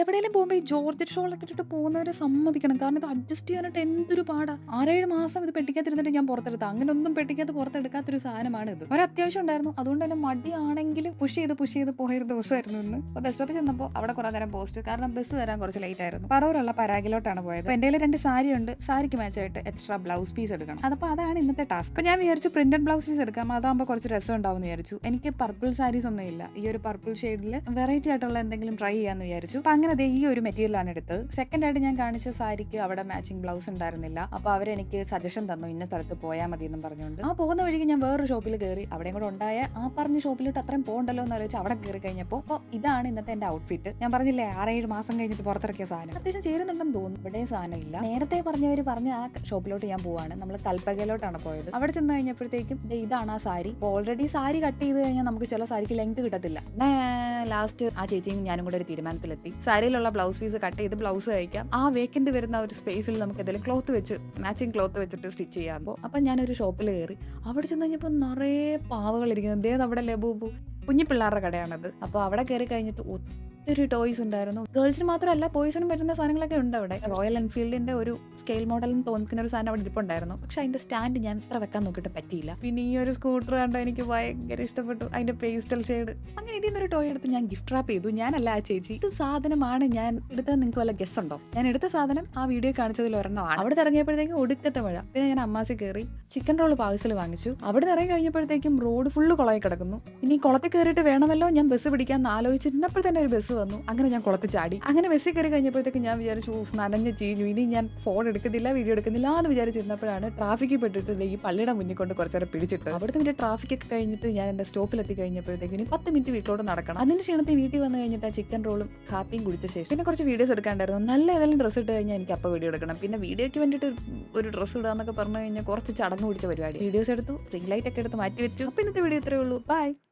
എവിടെയെങ്കിലും പോകുമ്പോൾ ഈ ജോർജറ്റ് ഷോളൊക്കെ ഇട്ടിട്ട് പോകുന്നവരെ സമ്മതിക്കണം. കാരണം ഇത് അഡ്ജസ്റ്റ് ചെയ്യാനായിട്ട് എന്തൊരു പാടാ. ആറേഴ് മാസം ഇത് പെട്ടിക്കാത്തിരുന്നിട്ട് ഞാൻ പുറത്തെടുത്ത അങ്ങനെ ഒന്നും പെട്ടിക്കാത്ത പുറത്തെടുക്കാത്തൊരു സാധനമാണ് ഇത്. ഒരു അത്യാവശ്യം ഉണ്ടായിരുന്നു. അതുകൊണ്ട് തന്നെ മടിയാണെങ്കിലും പുഷ് ചെയ്ത് പുഷ് ചെയ്ത് പോയൊരു ദിവസമായിരുന്നു ഇന്ന്. അപ്പോൾ ബസ് സ്റ്റോപ്പിൽ ചെന്നപ്പോൾ അവിടെ കുറേ നേരം പോസ്റ്റ് കാരണം ബസ് വരാൻ കുറച്ച് ലേറ്റ് ആയിരുന്നു. പറവൂരുള്ള പരാഗിലോട്ടാണ് പോയത്. അപ്പോൾ എന്റെ കയ്യിൽ രണ്ട് സാരി ഉണ്ട്. സാരിക്ക് മാച്ചായിട്ട് എക്സ്ട്രാ ബ്ലൗസ് പീസ് എടുക്കണം. അതപ്പോൾ അതാണ് ഇന്നത്തെ ടാസ്ക് അപ്പോൾ ഞാൻ വിചാരിച്ചു പ്രിന്റഡ് ബ്ലൗസ് പീസ് എടുക്കാം. അതാകുമ്പോൾ കുറച്ച് രസം ഉണ്ടാവും വിചാരിച്ചു. എനിക്ക് പർപ്പിൾ സാരീസ് ഒന്നും ഇല്ല ഈ ഒരു പർപ്പിൾ ഷെയ്ഡിൽ വെറൈറ്റി ആയിട്ടുള്ള എന്തെങ്കിലും ട്രൈ ചെയ്യാമെന്ന് വിചാരിച്ചു. അപ്പൊ അങ്ങനെ ദേ ഈ ഒരു മെറ്റീരിയലാണ് എടുത്തത്. സെക്കൻഡ് ആയിട്ട് ഞാൻ കാണിച്ച സാരിക്ക് അവിടെ മാച്ചിങ് ബ്ലൗസ് ഉണ്ടായിരുന്നില്ല. അപ്പൊ അവരെനിക്ക് സജഷൻ തന്നു ഇന്ന സ്ഥലത്ത് പോയാൽ മതി എന്നും പറഞ്ഞുകൊണ്ട്. ആ പോകുന്ന വഴിക്ക് ഞാൻ വേറൊരു ഷോപ്പിൽ കയറി അവിടെയും കൂടെ ഉണ്ടായ ആ പറഞ്ഞ ഷോപ്പിലോട്ട് അത്രയും പോകണ്ടല്ലോ എന്ന് ആലോചിച്ച് അവിടെ കയറി കഴിഞ്ഞപ്പോൾ അപ്പോൾ ഇതാണ് ഇന്നത്തെ എന്റെ ഔട്ട്ഫിറ്റ് ഞാൻ പറഞ്ഞില്ലേ ആറേഴ് മാസം കഴിഞ്ഞിട്ട് പുറത്തിറക്കിയ സാധനം. അത്യാവശ്യം ചേരുന്നുണ്ടെന്ന് തോന്നുന്നു. ഇവിടെ സാധനം ഇല്ല. നേരത്തെ പറഞ്ഞവർ പറഞ്ഞ ആ ഷോപ്പിലോട്ട് ഞാൻ പോവാണ്. നമ്മൾ കൽപ്പകയിലോട്ടാണ് പോയത്. അവിടെ ചെന്ന് കഴിഞ്ഞപ്പോഴത്തേക്കും ഇതാണ് ആ സാരി. ഓൾറെഡി സാരി കട്ട് ചെയ്ത് കഴിഞ്ഞാൽ നമുക്ക് ചില സാരിക്ക് ലെങ്ത് കിട്ടത്തില്ല. ലാസ്റ്റ് ആ ചേച്ചിയും ഞാനും കൂടെ ഒരു തീരുമാനത്തിലെത്തി. സാരിയിലുള്ള ബ്ലൗസ് പീസ് കട്ട് ചെയ്ത് ബ്ലൗസ് തയ്ക്കാം. ആ വേക്കന്റ് വരുന്ന ഒരു സ്പേസിൽ നമുക്ക് എന്തെങ്കിലും ക്ലോത്ത് വെച്ച് മാച്ചിങ് ക്ലോത്ത് വെച്ചിട്ട് സ്റ്റിച്ച് ചെയ്യാമ്പോൾ അപ്പം ഞാനൊരു ഷോപ്പിൽ കയറി. അവിടെ ചെന്ന് കഴിഞ്ഞപ്പോൾ നിറയെ പാവകൾ ഇരിക്കുന്നത് ദേ നമ്മുടെ ലബൂബു കുഞ്ഞു പിള്ളേരുടെ കടയാണത്. അപ്പോൾ അവിടെ കയറി കഴിഞ്ഞിട്ട് ഒത്തിരി ടോയ്സ് ഉണ്ടായിരുന്നു. ഗേൾസിന് മാത്രമല്ല ബോയ്സിനും പറ്റുന്ന സാധനങ്ങളൊക്കെ ഉണ്ട് അവിടെ. റോയൽ എൻഫീൽഡിന്റെ ഒരു സ്കെയിൽ എന്ന് തോന്നിക്കുന്ന ഒരു സാധനം അവിടെ ഇരിപ്പുണ്ടായിരുന്നു. പക്ഷെ അതിന്റെ സ്റ്റാൻഡ് ഞാൻ ഇത്ര വെക്കാൻ നോക്കിയിട്ട് പറ്റിയില്ല. പിന്നെ ഈ ഒരു സ്കൂട്ടർ കണ്ടോ എനിക്ക് ഭയങ്കര ഇഷ്ടപ്പെട്ടു. അതിന്റെ പേസ്റ്റൽ ഷെയ്ഡ് അങ്ങനെ ഇതിൽ നിന്നൊരു ടോയ് എടുത്ത് ഞാൻ ഗിഫ്റ്റ് റാപ്പ് ചെയ്തു. ഞാനല്ല ആ ചേച്ചി. ഇത് സാധനമാണ്. ഞാൻ എടുത്തത് നിങ്ങൾക്ക് വല്ല ഗസ് ഉണ്ടോ? ഞാൻ എടുത്ത സാധനം ആ വീഡിയോ കാണിച്ചതിൽ ഒരെണ്ണമാണ് അവിടെ ഇറങ്ങിയപ്പോഴത്തേക്കും ഒടുക്കത്തെ മഴ. പിന്നെ ഞാൻ അമ്മാസി കയറി ചിക്കൻ റോൾ പാഴ്സൽ വാങ്ങിച്ചു. അവിടെ ഇറങ്ങി കഴിഞ്ഞപ്പോഴത്തേക്കും റോഡ് ഫുള്ള് കുളമായി കിടക്കുന്നു. ഇനി കുളത്തിൽ കയറിയിട്ട് വേണമല്ലോ? ഞാൻ ബസ് പിടിക്കാൻ ആലോചിച്ചിരുന്നപ്പോൾ തന്നെ ഒരു ബസ് വന്നു. അങ്ങനെ ഞാൻ കുളത്തിൽ ചാടി. അങ്ങനെ ബസ്സിൽ കയറി കഴിഞ്ഞപ്പോഴത്തേക്കും ഞാൻ വിചാരിച്ചു "ഊഫ്, നനഞ്ഞ് ചീഞ്ഞു. ഇനി ഞാൻ ഫോൺ എടുക്കുന്നില്ല വീഡിയോ എടുക്കുന്നില്ല എന്ന് വിചാരിച്ചിരുന്നപ്പോഴാണ് ട്രാഫിക്കിൽ പെട്ടിട്ട് ഈ പള്ളിയുടെ മുന്നിൽ കൊണ്ട് കുറച്ച് നേരം പിടിച്ചിട്ട്. അവിടുത്തെ പിന്നെ ട്രാഫിക് ഒക്കെ കഴിഞ്ഞിട്ട് ഞാൻ എന്റെ സ്റ്റോപ്പിലെത്തി കഴിഞ്ഞപ്പോഴത്തേക്കും ഇനി പത്ത് മിനിറ്റ് വീട്ടിലോട്ട് നടക്കണം. അതിന് ക്ഷീണത്തിൽ വീട്ടിൽ വന്നു കഴിഞ്ഞിട്ട് ആ ചിക്കൻ റോളും കാപ്പിയും കുടിച്ച ശേഷം പിന്നെ കുറച്ച് വീഡിയോസ് എടുക്കാണ്ടായിരുന്നു. നല്ല ഏതെങ്കിലും ഡ്രസ്സ് ഇട്ട് കഴിഞ്ഞാൽ എനിക്ക് അപ്പോൾ വീഡിയോ എടുക്കണം. പിന്നെ വീഡിയോയ്ക്ക് വേണ്ടിയിട്ട് ഒരു ഡ്രസ്സ് ഇടാന്നൊക്കെ പറഞ്ഞു കഴിഞ്ഞാൽ കുറച്ച് ചടങ്ങ് പിടിച്ച പരിപാടി. വീഡിയോസ് എടുത്തു റിംഗ് ലൈറ്റ് ഒക്കെ എടുത്ത് മാറ്റി വെച്ചു. അപ്പോൾ ഇന്നത്തെ വീഡിയോ ഇത്രയേ ഉള്ളൂ. ബൈ